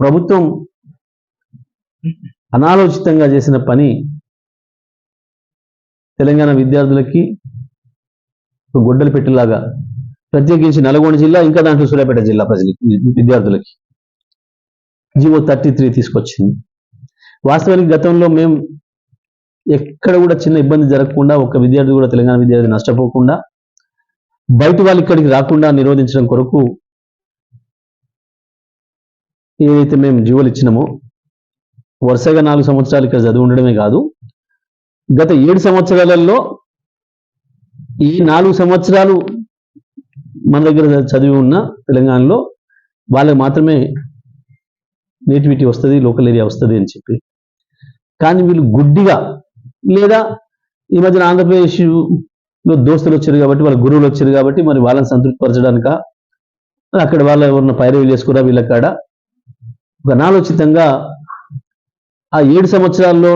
ప్రభుత్వం అనాలోచితంగా చేసిన పని తెలంగాణ విద్యార్థులకి ఒక గొడ్డలు పెట్టేలాగా ప్రత్యేకించి నల్గొండ జిల్లా ఇంకా దాంట్లో సూర్యాపేట జిల్లా ప్రజలకి విద్యార్థులకి. జీవో థర్టీ త్రీ తీసుకొచ్చింది. వాస్తవానికి గతంలో మేము ఎక్కడ కూడా చిన్న ఇబ్బంది జరగకుండా ఒక విద్యార్థి కూడా తెలంగాణ విద్యార్థి నష్టపోకుండా బయట వాళ్ళు ఇక్కడికి రాకుండా నిరోధించడం కొరకు ఏదైతే మేము జీవోలు ఇచ్చినామో వరుసగా నాలుగు సంవత్సరాలు ఇక్కడ చదివి ఉండడమే కాదు గత ఏడు సంవత్సరాలలో ఈ నాలుగు సంవత్సరాలు మన దగ్గర చదివి ఉన్న తెలంగాణలో వాళ్ళకి మాత్రమే నేటివిటీ వస్తుంది లోకల్ ఏరియా వస్తుంది అని చెప్పి. కానీ వీళ్ళు గుడ్డిగా లేదా ఈ మధ్యన ఆంధ్రప్రదేశ్లో దోస్తులు వచ్చారు కాబట్టి వాళ్ళ గురువులు వచ్చారు కాబట్టి మరి వాళ్ళని సంతృప్తిపరచడానిక? అక్కడ వాళ్ళ ఉన్న పైరవీలు చేసుకురా వీళ్ళ కాడ? ఒక అనాలోచితంగా ఆ ఏడు సంవత్సరాల్లో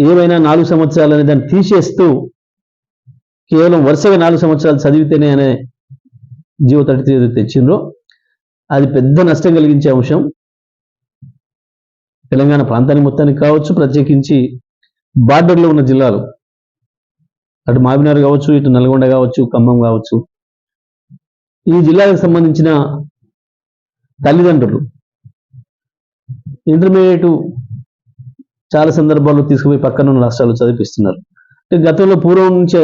ఏమైనా నాలుగు సంవత్సరాలు అనే దాన్ని తీసేస్తూ కేవలం వరుసగా నాలుగు సంవత్సరాలు చదివితేనే అనే జీవో తడితే తెచ్చిండ్రో అది పెద్ద నష్టం కలిగించే అంశం. తెలంగాణ ప్రాంతానికి మొత్తానికి కావచ్చు ప్రత్యేకించి బార్డర్లో ఉన్న జిల్లాలు. అటు మాబినార్ కావచ్చు ఇటు నల్గొండ కావచ్చు ఖమ్మం కావచ్చు. ఈ జిల్లాలకు సంబంధించిన తల్లిదండ్రులు ఇంటర్మీడియట్ చాలా సందర్భాల్లో తీసుకుపోయి పక్కన ఉన్న రాష్ట్రాలు చదివిపిస్తున్నారు. గతంలో పూర్వం నుంచి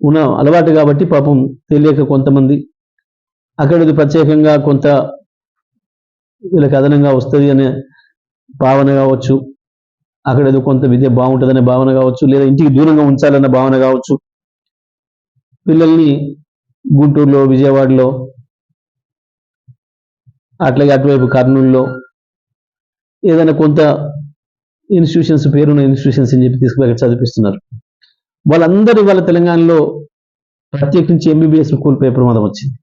ఉన్న అలవాటు కాబట్టి పాపం తెలియక కొంతమంది అక్కడది ప్రత్యేకంగా కొంత వీళ్ళకి అదనంగా వస్తుంది అనే భావన కావచ్చు అక్కడ ఏదో కొంత విద్య బాగుంటుందనే భావన కావచ్చు లేదా ఇంటికి దూరంగా ఉంచాలన్న భావన కావచ్చు. పిల్లల్ని గుంటూరులో విజయవాడలో అట్లాగే అటువైపు కర్నూలులో ఏదైనా కొంత ఇన్స్టిట్యూషన్స్ పేరున్న ఇన్స్టిట్యూషన్స్ అని చెప్పి తీసుకుని చదివిస్తున్నారు వాళ్ళందరూ వాళ్ళ తెలంగాణలో ప్రత్యేకించి ఎంబీబీఎస్ కోల్పోయే ప్రమాదం వచ్చింది.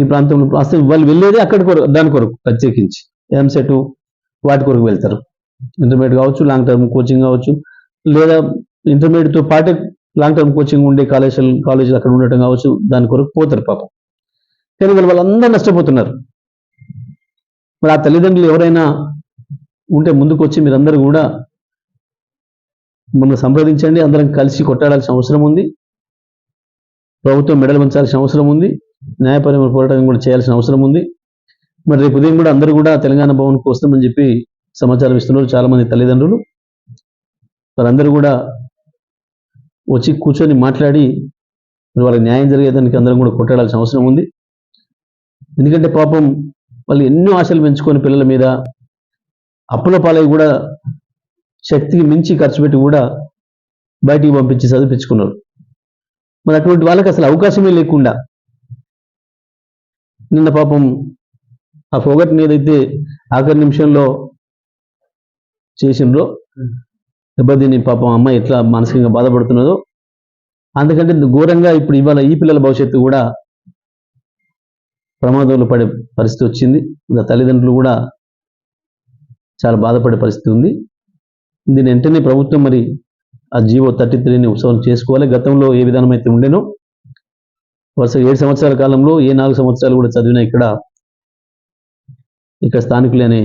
ఈ ప్రాంతంలో అసలు వాళ్ళు వెళ్ళేది అక్కడ కొరకు దాని కొరకు ప్రత్యేకించి. ఎంసెట్ వాటి కొరకు వెళ్తారు. ఇంటర్మీడియట్ కావచ్చు లాంగ్ టర్మ్ కోచింగ్ కావచ్చు లేదా ఇంటర్మీడియట్తో పాటే లాంగ్ టర్మ్ కోచింగ్ ఉండే కాలేజీలు కాలేజీలు అక్కడ ఉండటం కావచ్చు దాని కొరకు పోతారు పాపం. కానీ వాళ్ళు వాళ్ళందరూ నష్టపోతున్నారు. మరి ఆ తల్లిదండ్రులు ఎవరైనా ఉంటే ముందుకు వచ్చి మీరందరూ కూడా మమ్మల్ని సంప్రదించండి అందరం కలిసి కొట్టాడాల్సిన అవసరం ఉంది. ప్రభుత్వం మెడలు పంచాల్సిన అవసరం ఉంది. న్యాయపరమైన పోరాటం కూడా చేయాల్సిన అవసరం ఉంది. మరి రేపు ఉదయం కూడా అందరూ కూడా తెలంగాణ భవన్కి వస్తామని చెప్పి సమాచారం ఇస్తున్నారు చాలామంది తల్లిదండ్రులు. వారందరూ కూడా వచ్చి కూర్చొని మాట్లాడి వాళ్ళకి న్యాయం జరిగేదానికి అందరం కూడా కొట్టాడాల్సిన అవసరం ఉంది. ఎందుకంటే పాపం వాళ్ళు ఎన్నో ఆశలు పెంచుకొని పిల్లల మీద అప్పుల పాలై కూడా శక్తికి మించి ఖర్చు పెట్టి కూడా బయటికి పంపించి చదివించుకున్నారు. మరి అటువంటి వాళ్ళకి అసలు అవకాశమే లేకుండా నిన్న పాపం ఆ ఫోగట్ని ఏదైతే ఆఖరి నిమిషంలో చేసిండ్రో దెబ్బతిని పాపం అమ్మాయి ఎట్లా మానసికంగా బాధపడుతున్నదో అందుకంటే ఘోరంగా ఇప్పుడు ఇవాళ ఈ పిల్లల భవిష్యత్తు కూడా ప్రమాదంలో పడే పరిస్థితి వచ్చింది. ఇంకా తల్లిదండ్రులు కూడా చాలా బాధపడే పరిస్థితి ఉంది. దీని వెంటనే ప్రభుత్వం మరి ఆ జీవో థర్టీ త్రీని ఉత్సవం చేసుకోవాలి. గతంలో ఏ విధానం అయితే ఉండేనో వరుస ఏడు సంవత్సరాల కాలంలో ఏ నాలుగు సంవత్సరాలు కూడా చదివినా ఇక్కడ ఇక్కడ స్థానికులే అనే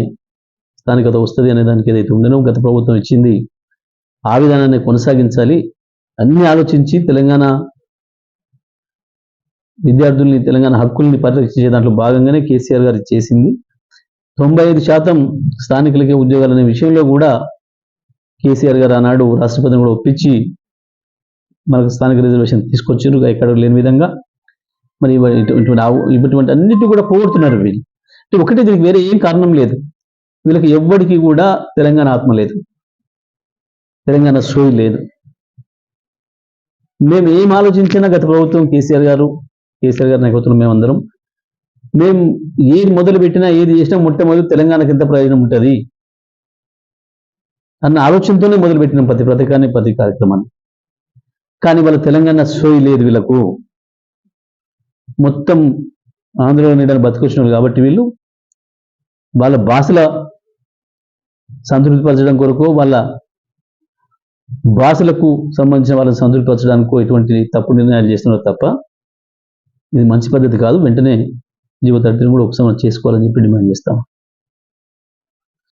స్థానికత వస్తుంది అనే దానికి ఏదైతే ఉండేనో గత ప్రభుత్వం ఇచ్చింది ఆ విధానాన్ని కొనసాగించాలి. అన్ని ఆలోచించి తెలంగాణ విద్యార్థుల్ని తెలంగాణ హక్కుల్ని పరిరక్షించే దాంట్లో భాగంగానే కేసీఆర్ గారు చేసింది. తొంభై ఐదు శాతం స్థానికులకే ఉద్యోగాలు అనే విషయంలో కూడా కేసీఆర్ గారు ఆనాడు రాష్ట్రపతిని కూడా ఒప్పించి మనకు స్థానిక రిజర్వేషన్ తీసుకొచ్చారు. ఎక్కడ లేని విధంగా మరి ఇటు- ఇటువంటి ఆవు- ఇటువంటి అన్నిటి కూడా పోగొడుతున్నారు వీళ్ళు. అంటే ఒకటే దీనికి వేరే ఏం కారణం లేదు. వీళ్ళకి ఎవ్వడికి కూడా తెలంగాణ ఆత్మ లేదు. తెలంగాణ సోయి లేదు. మేము ఏం ఆలోచించినా గత ప్రభుత్వం కేసీఆర్ గారు కేసీఆర్ గారి నాయకత్వం మేమందరం. మేము ఏది మొదలు పెట్టినా ఏది చేసినా మొట్టమొదటి తెలంగాణకి ఎంత ప్రయోజనం ఉంటుంది? అన్న ఆలోచనతోనే మొదలు పెట్టినాం ప్రతి పథకాన్ని ప్రతి కార్యక్రమాన్ని. కానీ వాళ్ళ తెలంగాణ సోయి లేదు వీళ్ళకు. మొత్తం ఆంధ్రలో నీడని బతికొచ్చినారు వాళ్ళు కాబట్టి వీళ్ళు వాళ్ళ భాషల సంతృప్తిపరచడం కొరకు వాళ్ళ భాషలకు సంబంధించిన వాళ్ళని సంతృప్తిపరచడానికి ఎటువంటి తప్పు నిర్ణయాలు చేస్తున్నారు తప్ప ఇది మంచి పద్ధతి కాదు. వెంటనే జీవో థర్టీని కూడా ఉపశమనం చేసుకోవాలని చెప్పి డిమాండ్ చేస్తాం